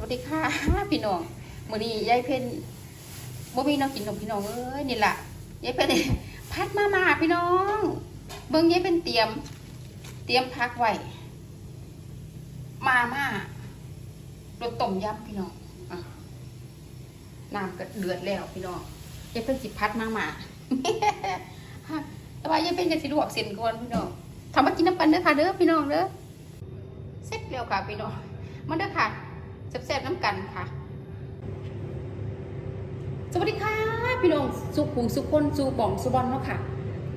สวัสดีค่ะพี่น้องมื้อนี้ยายเพ็ญบ่มีน้องกินนมพี่น้องเอ้ยนี่ล่ะยายเพ็ญพัดมามาพี่น้อง เบิ่งยายเพ็ญเตรียม เตรียมพักไว้มาม่ารสต้มยำพี่น้องอน้ำก็เดือดแล้วพี่น้องยายเพ็ญสิพัดมามาแต่ว่ายายเพ็ญก็สิลวกเส้นก่อนพี่น้องทำมากินน้ำกันเด้อค่ะเด้อพี่น้องเด้อเสร็จแล้วค่ะพี่น้องมาเด้อค่ะ แซ่บๆน้ำกันค่ะ สวัสดีค่ะ พี่น้องสุขุมสุขคนสุบ่องสุบอลเนาะค่ะ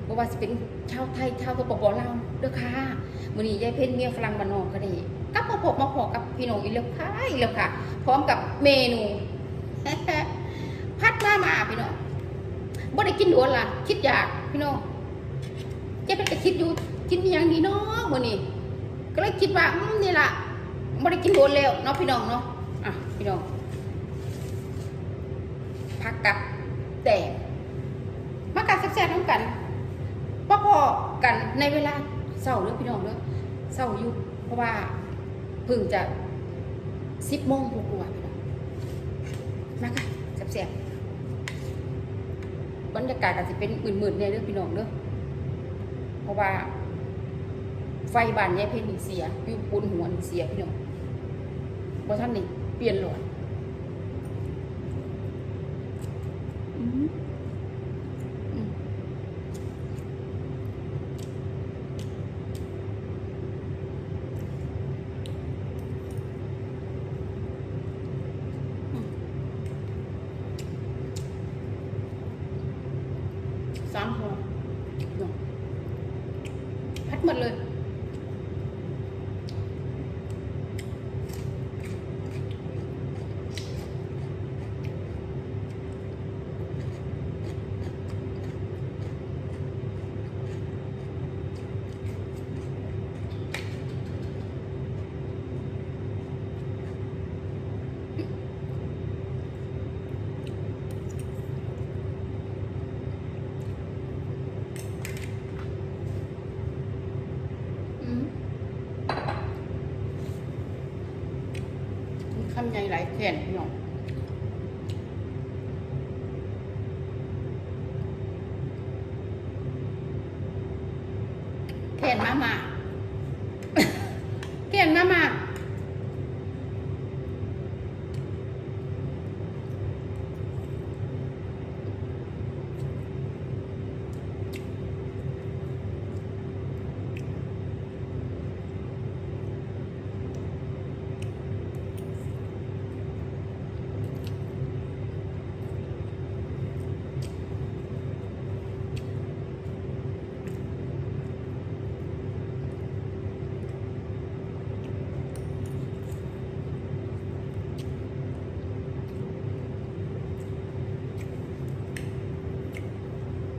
บ่ว่าจะเป็นชาวไทยชาวสปปลาวเด้อค่ะมื้อนี้ยายเพ็ญเมียฝรั่งบ้านนอกก็ได้กลับมาพบมาพอกับพี่น้องอีกแล้วค่ะอีกแล้วค่ะ พร้อมกับเมนูพัดมามาพี่น้องบ่ได้กินโดนล่ะ คิดอยากพี่น้องยายเพ็ญก็คิดอยู่กินอย่างดีเนาะมื้อนี้ก็เลยคิดว่าอืมนี่ล่ะ ไม่ได้กินโดนแล้วเนาะพี่น้องเนาะอะพี่น้องพักกับแต่มากัดแซ่บๆน้ำกันพ่อพอกันในเวลาเศร้าเด้อพี่น้องเด้อเศร้าอยู่เพราะว่าพิ่งจะสิบโมงกว่าๆพี่น้องมาค่ะแซ่บๆบรรยากาศอาจจะเป็นหมื่นๆเนี่ยเด้อพี่น้องเด้อเพราะว่าไฟบานยายเพนนี่เสียอยู่บนหัวเสียพี่น้อง บ่ท่านนี่เปลี่ยนหลอดอืมอืมอืมสามหัวเนาะพัดหมดเลย อืมคำใหญ่หลายแผ่นพี่น้องแผ่นมามา แผ่นมามา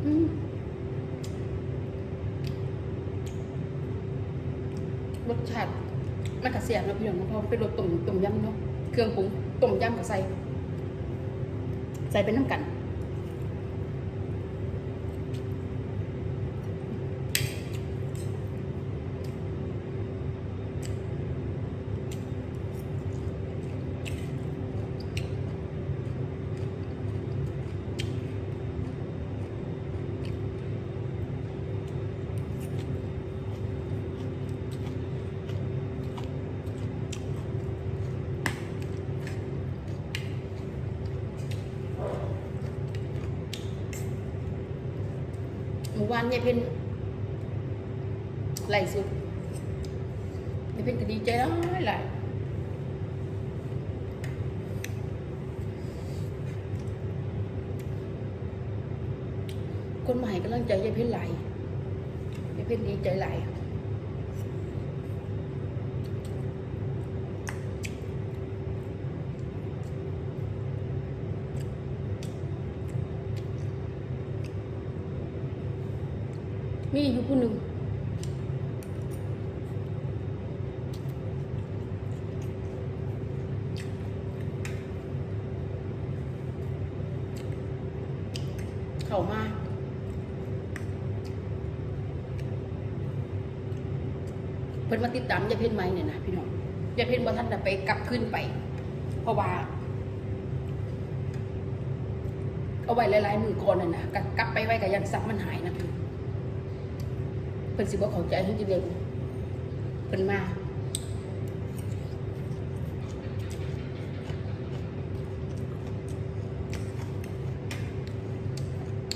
อืมรสชาติ มันะเสียบแล้วพี่น้องเพราะมันเป็นรสต้มต้มยำเนาะเครื่องปรุงต้มยำกับใส่ใส่เป็นน้ำกัน หมู่อวานยายเพ็ญไหลสุดยายเพ็ญก็ดีใจแล้วหลายคนใหม่กำลังใจยายเพ็ญไหลยายเพ็ญดีใจไหลาย มีอยู่ผู้หนึ่งเข้ามาเพิ่นมาติดตามยาเพ็ญไหมเนี่ยนะพี่น้องยาเพ็ญบ่ทันได้ไปกลับขึ้นไป เพราะว่า เอาไว้หลายๆมือก่อนน่ะนะกลับไปไว้กับยันซับมันหายนะ เพิ่นสิบ่เข้าใจเพิ่จะเรียนเพิ่นมา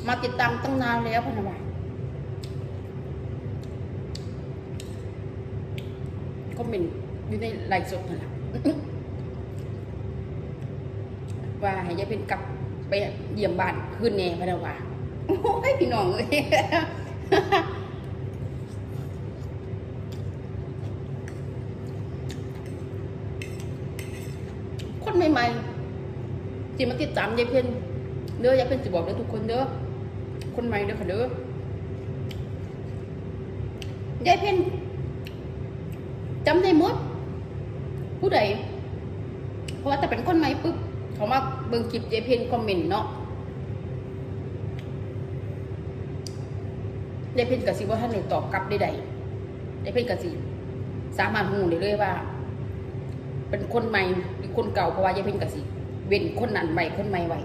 มาติดตามตั้งนานแล้วพนวัก็เป็นอยู่ในไลฟ์สดนั่นแหละว่าให้ยายเป็นกลับไปเยี่ยมบ้านคืนแน่พนวาโอ้ยพี่น้องเอ้ย คนใหม่ๆ ที่มาติดตามยายเพ็ญเด้อยายเพ็ญจะบอกเด้อทุกคนเด้อคนใหม่เด้อค่ะเด้อยายเพ็ญจำได้หมดผู้ใดเพราะว่าแต่เป็นคนใหม่ปุ๊บเขามาเบิ่งคลิปยายเพ็ญคอมเมนต์เนาะยายเพ็ญกับสิว่าท่านได้ตอบกลับได้ใดยายเพ็ญกับสิสามารถหูได้เลยว่า เป็นคนใหม่หรือคนเก่าเพราะว่ายายเพ็ญกับสิ เว้นคนนั้นไว้คนใหม่ไว้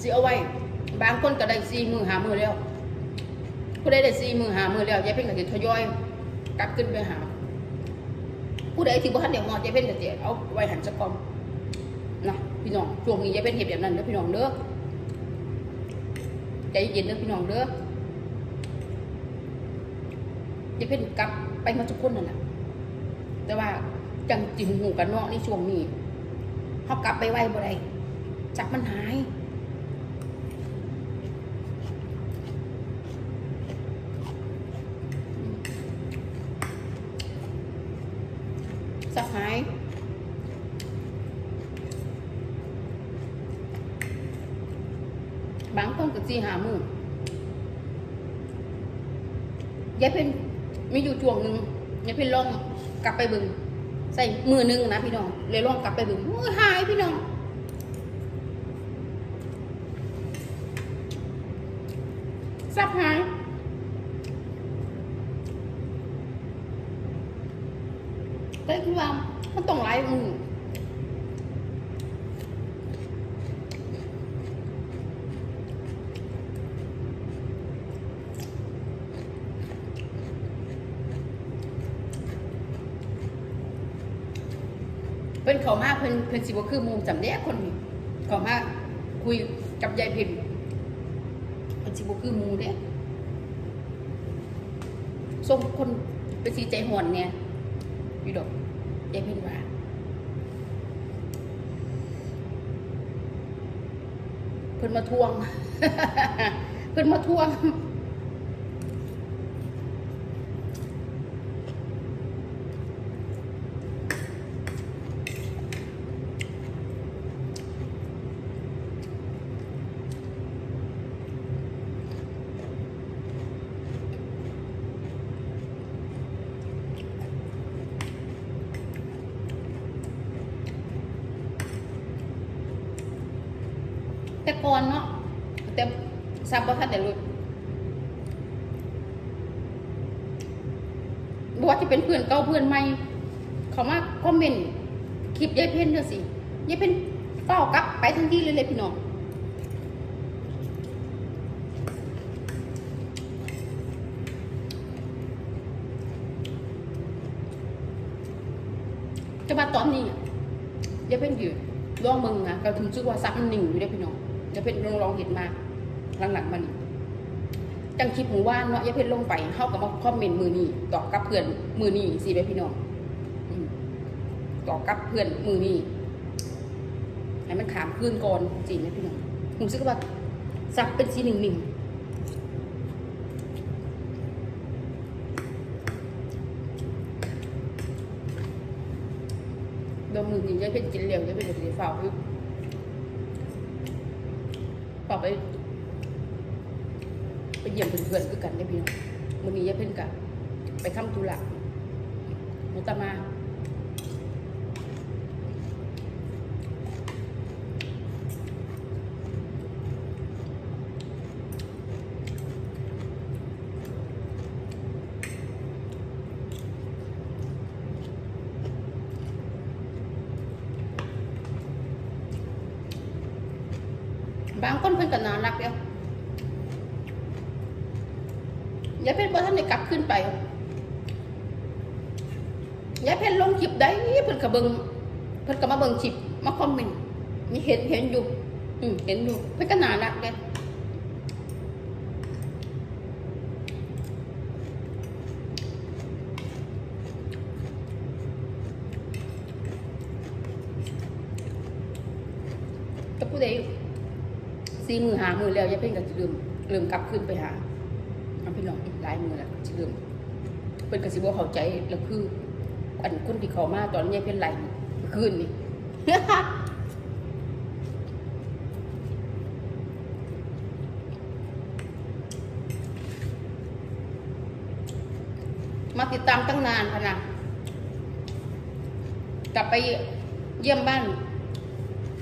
สิเอาไว้ บางคนก็ได้สี่มือหามือแล้วผู้ใดได้สี่มือหามือแล้วยายเพ็ญก็สิทยอยกลับขึ้นไปหา ผู้ใดที่บ่ทันได้ฮอดยายเพ็ญก็สิเอาไว้หันสักอนนะพี่น้องช่วงนี้ยายเพ็ญเฮ็ดแบบนั้นเด้อพี่น้องเด้อใจเย็นเด้อพี่น้องเด้อ ยายเพ็ญกลับไปมาทุกคนนั่นแหละแต่ว่าจังจิหูกันเนาะในช่วงนี้เฮากลับไปไว้บ่ได้จับมันหายสักหายบางคนก็จีหามือยายเพ็ญ มีอยู่ช่วงหนึ่งเนี่ยพี่ลองกลับไปบึง ใส่มือหนึงนะพี่น้องเลยลองกลับไปบึงมือหายพี่น้องซับหายก็คือว่ามันต้องหลายมือเป็นเขามาเพิ่ นเพิ่นสิบ่คือหมูจำเนี้ยคนเขามาคุยกับยายพิมพ์เพิ่นสิบ่คือหมูเด้ส่งคนไปสีใจหวนเนี่ยอยู่ดอกยายเพ็ญว่าเพิ่นมาทวง เพิ่นมาทวง แต่ก่อนเนาะแต่ซับบ่ทันได้รู้บ่ว่าจะเป็นเพื่อนเก่าเพื่อนใหม่เขามาคอมเมนต์คลิปยายเพ็ญเด้อสิยายเพ็ญเฝ้ากลับไปทันทีเลยเลยพี่น้องจะมาตอนนี้ยายเพ็ญอยู่ลองมึงนะก็ถึงชื่อว่าซับมันหนิงอยู่ได้พี่น้อง จะเป็นลองลองเห็นมาหลังๆมานี่จังคลิปหมู่ว่านเนาะยาเพชรลงไปเข้ากับมาคอมเมนต์มือนี่ตอบกับเพื่อนมือนี่สิไปพี่น้องตอบกับเพื่อนมือนี่ให้มันขามคืนก่อนจริงไหมพี่น้องผมซื้อว่าซับเป็นสีหนึ่งหนึ่งดมมือนี่จะเป็นกินเหลวจะเป็นแบบสีฟ้าคือปอบ ไป ไปเยี่ยมเพื่อนๆคือกันได้พี่น้องวันนี้ยายเพิ่นกะไปทำธุระมุตมา บางคนเพิ่นก็น่ารักเดียวอย่าเป็นบ่ท่านได้กลับขึ้นไปอย่าเพ่นลงคลิปได้เพิ่นก็เบิ่งเพิ่นก็มาเบิ่งคลิปมาคอมเมนต์นี่เห็นเห็นอยู่ อืมเห็นอยู่เพิ่นก็น่ารักเด้อ ก็ผู้ใด สี่มือหามือแล้วย่าเพิ่งกับลืมลืมกลับขึ้นไปหาอันพี่น้องหลายมือแล้วจะลืมเป็นกระสิบเข้าใจแล้วคือ อันคนที่เขามาตอนนี้เป็นไรคืนนี่มาติดตามตั้งนานพนะกลับไปเยี่ยมบ้าน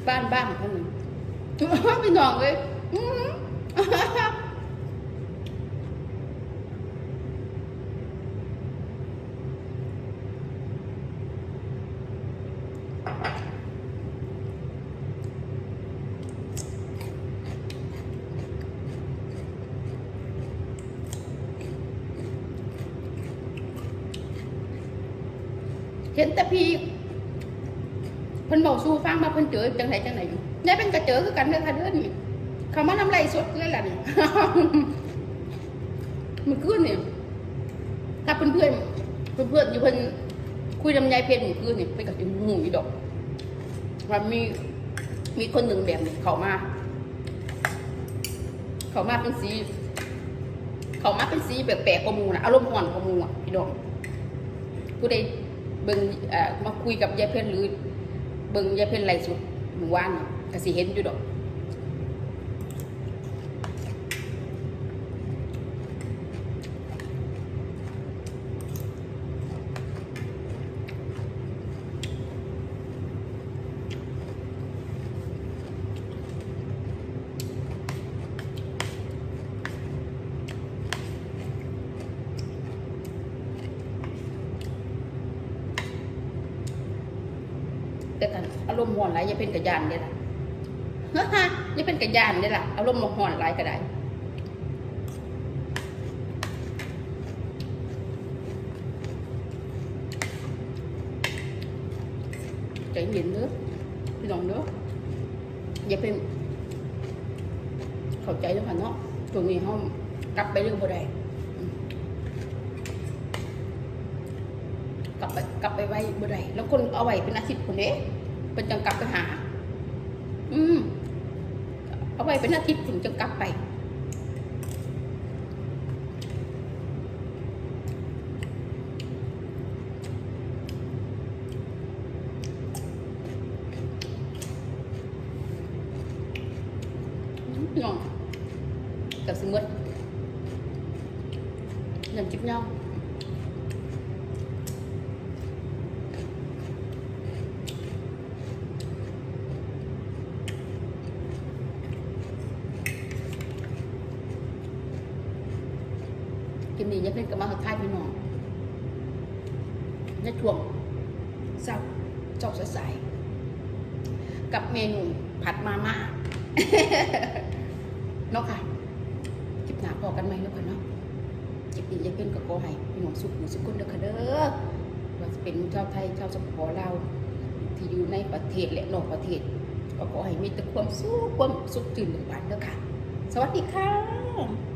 บ้านบ้างท่านหนึ่ง พี่น้องเลยอื้อหือเห็นแต่พี่ เพิ่นบอกสู้ฟังมาเพิ่นเจอจังไหนจังไหนอยู่ยายเป็นกระเจอคือกันเด้อค่ะเด้อนี่เขามาน้ำไหลสดเลยล่ะนี่มันขึ้นเนี่ถ้าเพื่อนเพื่อนเพื่อนเพื่อนอยู่เพิ่นคุยลำไยเพลินมันขึ้นเนี่ยไปกับหมูอีดอกว่ามีมีคนหนึ่งแบบนี้เขามา เขามาเป็นสี เขามาเป็นสีแปลกๆกมูนะอารมณ์อ่อนกมูอะพี่ดอกผู้ใดเบิ่งมาคุยกับยายเพื่อนหรือ เบิ่งยายเพิ่นไล่สุดหมู่ว่านก็สิเห็นอยู่ดอก แต่กันอารมณ์ห่อนหลายอย่าเป็นกระยานเด้ล่ะอย่าเป็นกระยานเด้ล่ะอารมณ์ห่อนหลายก็ได้ใจเย็นเด้อพี่น้องเด้ออย่าเป็นเข้าใจแล้วค่ะเนาะตรงนี้ห้องกลับไปเรื่องบ่ได้อืมกลับ ไปกลับไปไว้บ่ได้แล้วคนเอาไว้เป็นอาทิตย์คนเด้เป็นจังกลับไปหา อืมเอาไว้เป็นอาทิตย์ถึงจะกลับไปน้องกับสมมติเงินจิบเงากิ นนี้ยังเป็นกับมาทักทายพี่น้องในช่วงเศร้าเจอบสายกับเมนูผัดมาม่าเนาะค่ะจิบหนาพอกันไหมเนาะค่ะเนาะจิบนี้จะเป็นกับโกให้พี่น้องสุขหนูสุขคนเด้อค่ะเด้อว่าจะเป็นชาวไทยชาวสปปลาวที่อยู่ในประเทศและนอกประเทศก็ขอให้มีแต่ความสุขความสุขจืนหนึ่งบานเด้อค่ะ สวัสดีค่ะ